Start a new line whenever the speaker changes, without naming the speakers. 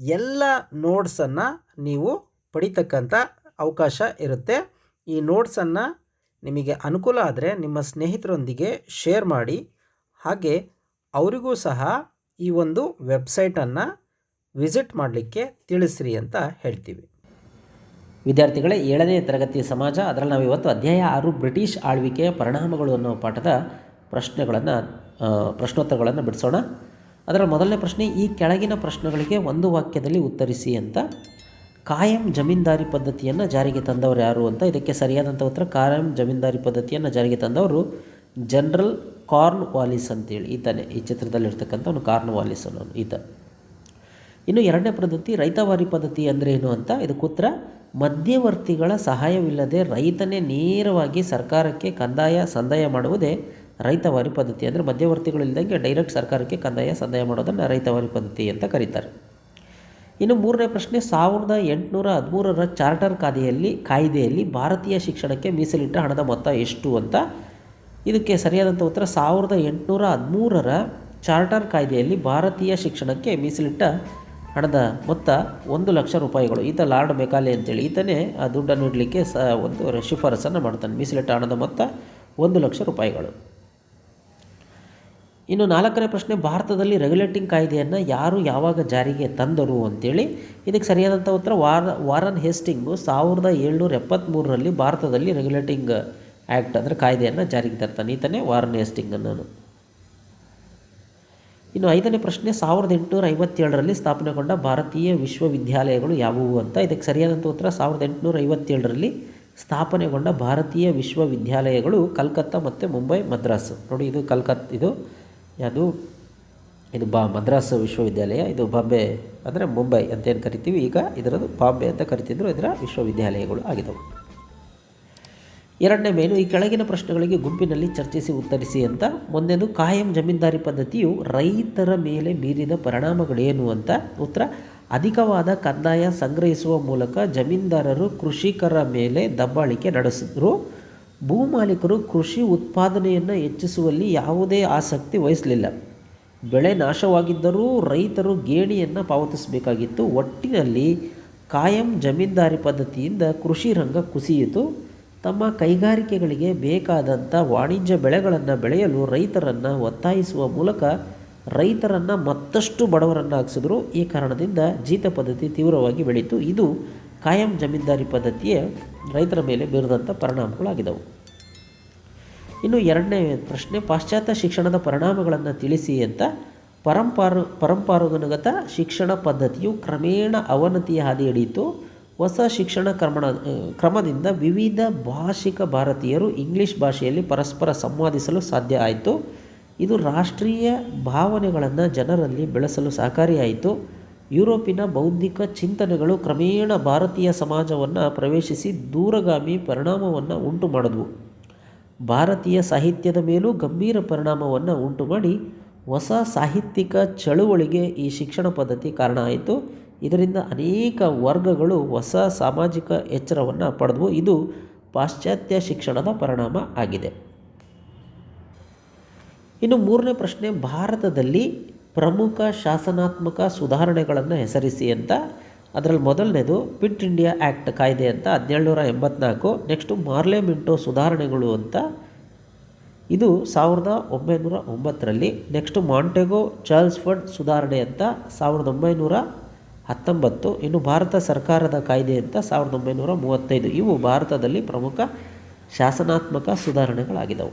ಎಲ್ಲ ನೋಟ್ಸನ್ನು ನೀವು ಪಡಿತಕ್ಕಂಥ ಅವಕಾಶ ಇರುತ್ತೆ. ಈ ನೋಟ್ಸನ್ನು ನಿಮಗೆ ಅನುಕೂಲ ಆದರೆ ನಿಮ್ಮ ಸ್ನೇಹಿತರೊಂದಿಗೆ ಶೇರ್ ಮಾಡಿ. ಹಾಗೆ ಅವರಿಗೂ ಸಹ ಈ ಒಂದು ವೆಬ್ಸೈಟನ್ನು ವಿಸಿಟ್ ಮಾಡಲಿಕ್ಕೆ ತಿಳಿಸ್ರಿ ಅಂತ ಹೇಳ್ತೀವಿ. ವಿದ್ಯಾರ್ಥಿಗಳೇ, ಏಳನೇ ತರಗತಿ ಸಮಾಜ, ಅದರಲ್ಲಿ ನಾವು ಇವತ್ತು ಅಧ್ಯಾಯ ಆರು, ಬ್ರಿಟಿಷ್ ಆಳ್ವಿಕೆಯ ಪರಿಣಾಮಗಳು ಅನ್ನೋ ಪಾಠದ ಪ್ರಶ್ನೆಗಳನ್ನು ಪ್ರಶ್ನೋತ್ತರಗಳನ್ನು ಬಿಡಿಸೋಣ. ಅದರ ಮೊದಲನೇ ಪ್ರಶ್ನೆ, ಈ ಕೆಳಗಿನ ಪ್ರಶ್ನೆಗಳಿಗೆ ಒಂದು ವಾಕ್ಯದಲ್ಲಿ ಉತ್ತರಿಸಿ ಅಂತ ಕಾಯಂ ಜಮೀನ್ದಾರಿ ಪದ್ಧತಿಯನ್ನು ಜಾರಿಗೆ ತಂದವರು ಯಾರು ಅಂತ ಇದಕ್ಕೆ ಸರಿಯಾದಂಥ ಉತ್ತರ, ಕಾಯಂ ಜಮೀನ್ದಾರಿ ಪದ್ಧತಿಯನ್ನು ಜಾರಿಗೆ ತಂದವರು ಜನರಲ್ ಕಾರ್ನ್ ವಾಲಿಸ್ ಅಂತೇಳಿ ಈತನೇ. ಈ ಚಿತ್ರದಲ್ಲಿರ್ತಕ್ಕಂಥವನು ಕಾರ್ನ್ ವಾಲಿಸ್ ಅನ್ನೋನು ಈತ. ಇನ್ನು ಎರಡನೇ ಪದ್ಧತಿ, ರೈತವಾರಿ ಪದ್ಧತಿ ಅಂದರೆ ಏನು ಅಂತ? ಇದಕ್ಕೆ ಉತ್ತರ, ಮಧ್ಯವರ್ತಿಗಳ ಸಹಾಯವಿಲ್ಲದೆ ರೈತನೇ ನೇರವಾಗಿ ಸರ್ಕಾರಕ್ಕೆ ಕಂದಾಯ, ಸಂದಾಯ ಮಾಡುವುದೇ ರೈತವಾರಿ ಪದ್ಧತಿ ಅಂದರೆ ಮಧ್ಯವರ್ತಿಗಳಿಲ್ಲದಂಗೆ ಡೈರೆಕ್ಟ್ ಸರ್ಕಾರಕ್ಕೆ ಕಂದಾಯ ಸಂದಾಯ ಮಾಡೋದನ್ನು ರೈತವಾರಿ ಪದ್ಧತಿ ಅಂತ ಕರೀತಾರೆ. ಇನ್ನು ಮೂರನೇ ಪ್ರಶ್ನೆ, ಸಾವಿರದ ಎಂಟುನೂರ ಹದಿಮೂರರ ಚಾರ್ಟರ್ ಕಾಯ್ದೆಯಲ್ಲಿ ಕಾಯ್ದೆಯಲ್ಲಿ ಭಾರತೀಯ ಶಿಕ್ಷಣಕ್ಕೆ ಮೀಸಲಿಟ್ಟ ಹಣದ ಮೊತ್ತ ಎಷ್ಟು ಅಂತ? ಇದಕ್ಕೆ ಸರಿಯಾದಂಥ ಉತ್ತರ, ಸಾವಿರದ ಎಂಟುನೂರ ಹದಿಮೂರರ ಚಾರ್ಟರ್ ಕಾಯ್ದೆಯಲ್ಲಿ ಭಾರತೀಯ ಶಿಕ್ಷಣಕ್ಕೆ ಮೀಸಲಿಟ್ಟ ಹಣದ ಮೊತ್ತ ಒಂದು ಲಕ್ಷ ರೂಪಾಯಿಗಳು. ಈತ ಲಾರ್ಡ್ ಮೆಕಾಲೆ ಅಂತೇಳಿ. ಈತನೇ ಆ ದುಡ್ಡನ್ನು ಇಡಲಿಕ್ಕೆ ಸ, ಒಂದು ಶಿಫಾರಸನ್ನು ಮಾಡ್ತಾನೆ. ಮೀಸಲಿಟ್ಟ ಹಣದ ಮೊತ್ತ ಒಂದು ಲಕ್ಷ ರೂಪಾಯಿಗಳು. ಇನ್ನು ನಾಲ್ಕನೇ ಪ್ರಶ್ನೆ, ಭಾರತದಲ್ಲಿ ರೆಗ್ಯುಲೇಟಿಂಗ್ ಕಾಯ್ದೆಯನ್ನು ಯಾರು ಯಾವಾಗ ಜಾರಿಗೆ ತಂದರು ಅಂತೇಳಿ. ಇದಕ್ಕೆ ಸರಿಯಾದಂಥ ಉತ್ತರ, ವಾರ, ವಾರನ್ ಹೇಸ್ಟಿಂಗು ಸಾವಿರದ ಏಳ್ನೂರ ಎಪ್ಪತ್ತ್ಮೂರರಲ್ಲಿ ಭಾರತದಲ್ಲಿ ರೆಗ್ಯುಲೇಟಿಂಗ್ ಆ್ಯಕ್ಟ್ ಅಂದರೆ ಕಾಯ್ದೆಯನ್ನು ಜಾರಿಗೆ ತರ್ತಾನೆ. ಈತನೇ ವಾರನ್ ಹೇಸ್ಟಿಂಗ್ ಅನ್ನೋನು ಇನ್ನು ಐದನೇ ಪ್ರಶ್ನೆ, ಸಾವಿರದ ಎಂಟುನೂರ ಐವತ್ತೇಳರಲ್ಲಿ ಸ್ಥಾಪನೆಗೊಂಡ ಭಾರತೀಯ ವಿಶ್ವವಿದ್ಯಾಲಯಗಳು ಯಾವುವು ಅಂತ. ಇದಕ್ಕೆ ಸರಿಯಾದಂಥ ಉತ್ತರ, ಸಾವಿರದ ಎಂಟುನೂರ ಐವತ್ತೇಳರಲ್ಲಿ ಸ್ಥಾಪನೆಗೊಂಡ ಭಾರತೀಯ ವಿಶ್ವವಿದ್ಯಾಲಯಗಳು ಕಲ್ಕತ್ತಾ ಮತ್ತು ಮುಂಬೈ ಮದ್ರಾಸ್. ನೋಡಿ ಇದು ಕಲ್ಕತ್ ಇದು ಯಾವುದು? ಇದು ಬಾ ಮದ್ರಾಸ್ ವಿಶ್ವವಿದ್ಯಾಲಯ, ಇದು ಬಾಂಬೆ ಅಂದರೆ ಮುಂಬೈ ಅಂತ ಏನು ಕರಿತೀವಿ? ಈಗ ಇದರದ್ದು ಬಾಂಬೆ ಅಂತ ಕರಿತಿದ್ರು, ಇದರ ವಿಶ್ವವಿದ್ಯಾಲಯಗಳು ಆಗಿದ್ದವು ಎರಡನೇ ಮೇನು ಈ ಕೆಳಗಿನ ಪ್ರಶ್ನೆಗಳಿಗೆ ಗುಂಪಿನಲ್ಲಿ ಚರ್ಚಿಸಿ ಉತ್ತರಿಸಿ ಅಂತ. ಮೊನ್ನೆದು ಕಾಯಂ ಜಮೀನ್ದಾರಿ ಪದ್ಧತಿಯು ರೈತರ ಮೇಲೆ ಬೀರಿದ ಪರಿಣಾಮಗಳೇನು ಅಂತ. ಉತ್ತರ, ಅಧಿಕವಾದ ಕಂದಾಯ ಸಂಗ್ರಹಿಸುವ ಮೂಲಕ ಜಮೀನ್ದಾರರು ಕೃಷಿಕರ ಮೇಲೆ ದಬ್ಬಾಳಿಕೆ ನಡೆಸಿದ್ರು. ಭೂಮಾಲೀಕರು ಕೃಷಿ ಉತ್ಪಾದನೆಯನ್ನು ಹೆಚ್ಚಿಸುವಲ್ಲಿ ಯಾವುದೇ ಆಸಕ್ತಿ ವಹಿಸಲಿಲ್ಲ. ಬೆಳೆ ನಾಶವಾಗಿದ್ದರೂ ರೈತರು ಗೇಣಿಯನ್ನು ಪಾವತಿಸಬೇಕಾಗಿತ್ತು. ಒಟ್ಟಿನಲ್ಲಿ ಕಾಯಂ ಜಮೀನ್ದಾರಿ ಪದ್ಧತಿಯಿಂದ ಕೃಷಿ ರಂಗ ಕುಸಿಯಿತು. ತಮ್ಮ ಕೈಗಾರಿಕೆಗಳಿಗೆ ಬೇಕಾದಂಥ ವಾಣಿಜ್ಯ ಬೆಳೆಗಳನ್ನು ಬೆಳೆಯಲು ರೈತರನ್ನು ಒತ್ತಾಯಿಸುವ ಮೂಲಕ ರೈತರನ್ನು ಮತ್ತಷ್ಟು ಬಡವರನ್ನಾಗಿಸಿದ್ರು. ಈ ಕಾರಣದಿಂದ ಜೀತ ಪದ್ಧತಿ ತೀವ್ರವಾಗಿ ಬೆಳೀತು. ಇದು ಕಾಯಂ ಜಮೀನ್ದಾರಿ ಪದ್ಧತಿಯ ರೈತರ ಮೇಲೆ ಬೀರಿದಂಥ ಪರಿಣಾಮಗಳಾಗಿದ್ದವು. ಇನ್ನು ಎರಡನೇ ಪ್ರಶ್ನೆ, ಪಾಶ್ಚಾತ್ಯ ಶಿಕ್ಷಣದ ಪರಿಣಾಮಗಳನ್ನು ತಿಳಿಸಿ ಅಂತ ಪರಂಪಾರು ಪರಂಪರಾಗನುಗತ ಶಿಕ್ಷಣ ಪದ್ಧತಿಯು ಕ್ರಮೇಣ ಅವನತಿಯ ಹಾದಿ ಹಿಡಿಯಿತು. ಹೊಸ ಶಿಕ್ಷಣ ಕ್ರಮಣ, ಕ್ರಮದಿಂದ ವಿವಿಧ ಭಾಷಿಕ ಭಾರತೀಯರು ಇಂಗ್ಲೀಷ್ ಭಾಷೆಯಲ್ಲಿ ಪರಸ್ಪರ ಸಂವಾದಿಸಲು ಸಾಧ್ಯ ಆಯಿತು. ಇದು ರಾಷ್ಟ್ರೀಯ ಭಾವನೆಗಳನ್ನು ಜನರಲ್ಲಿ ಬೆಳೆಸಲು ಸಹಕಾರಿಯಾಯಿತು. ಯುರೋಪಿನ ಬೌದ್ಧಿಕ ಚಿಂತನೆಗಳು ಕ್ರಮೇಣ ಭಾರತೀಯ ಸಮಾಜವನ್ನು ಪ್ರವೇಶಿಸಿ ದೂರಗಾಮಿ ಪರಿಣಾಮವನ್ನು ಉಂಟು ಮಾಡಿದ್ವು ಭಾರತೀಯ ಸಾಹಿತ್ಯದ ಮೇಲೂ ಗಂಭೀರ ಪರಿಣಾಮವನ್ನು ಉಂಟು ಮಾಡಿ ಹೊಸ ಸಾಹಿತ್ಯಿಕ ಚಳುವಳಿಗೆ ಈ ಶಿಕ್ಷಣ ಪದ್ಧತಿ ಕಾರಣ ಆಯಿತು. ಇದರಿಂದ ಅನೇಕ ವರ್ಗಗಳು ಹೊಸ ಸಾಮಾಜಿಕ ಎಚ್ಚರವನ್ನು ಪಡೆದವು. ಇದು ಪಾಶ್ಚಾತ್ಯ ಶಿಕ್ಷಣದ ಪರಿಣಾಮ ಆಗಿದೆ. ಇನ್ನು ಮೂರನೇ ಪ್ರಶ್ನೆ, ಭಾರತದಲ್ಲಿ ಪ್ರಮುಖ ಶಾಸನಾತ್ಮಕ ಸುಧಾರಣೆಗಳನ್ನು ಹೆಸರಿಸಿ ಅಂತ. ಅದರಲ್ಲಿ ಮೊದಲನೇದು ಪಿಟ್ ಇಂಡಿಯಾ ಆ್ಯಕ್ಟ್ ಕಾಯ್ದೆ ಅಂತ, ಹದಿನೇಳುನೂರ ಎಂಬತ್ನಾಲ್ಕು. ನೆಕ್ಸ್ಟು ಮಾರ್ಲೆ ಮಿಂಟೋ ಸುಧಾರಣೆಗಳು ಅಂತ. ಇದು ಸಾವಿರದ ಒಂಬೈನೂರ ಒಂಬತ್ತರಲ್ಲಿ ನೆಕ್ಸ್ಟು ಮಾಂಟೆಗೋ ಚಾರ್ಲ್ಸ್ಫರ್ಡ್ ಸುಧಾರಣೆ ಅಂತ, ಸಾವಿರದ ಒಂಬೈನೂರ ಹತ್ತೊಂಬತ್ತು. ಇನ್ನು ಭಾರತ ಸರ್ಕಾರದ ಕಾಯ್ದೆ ಅಂತ, ಸಾವಿರದ ಒಂಬೈನೂರ ಮೂವತ್ತೈದು. ಇವು ಭಾರತದಲ್ಲಿ ಪ್ರಮುಖ ಶಾಸನಾತ್ಮಕ ಸುಧಾರಣೆಗಳಾಗಿದ್ದವು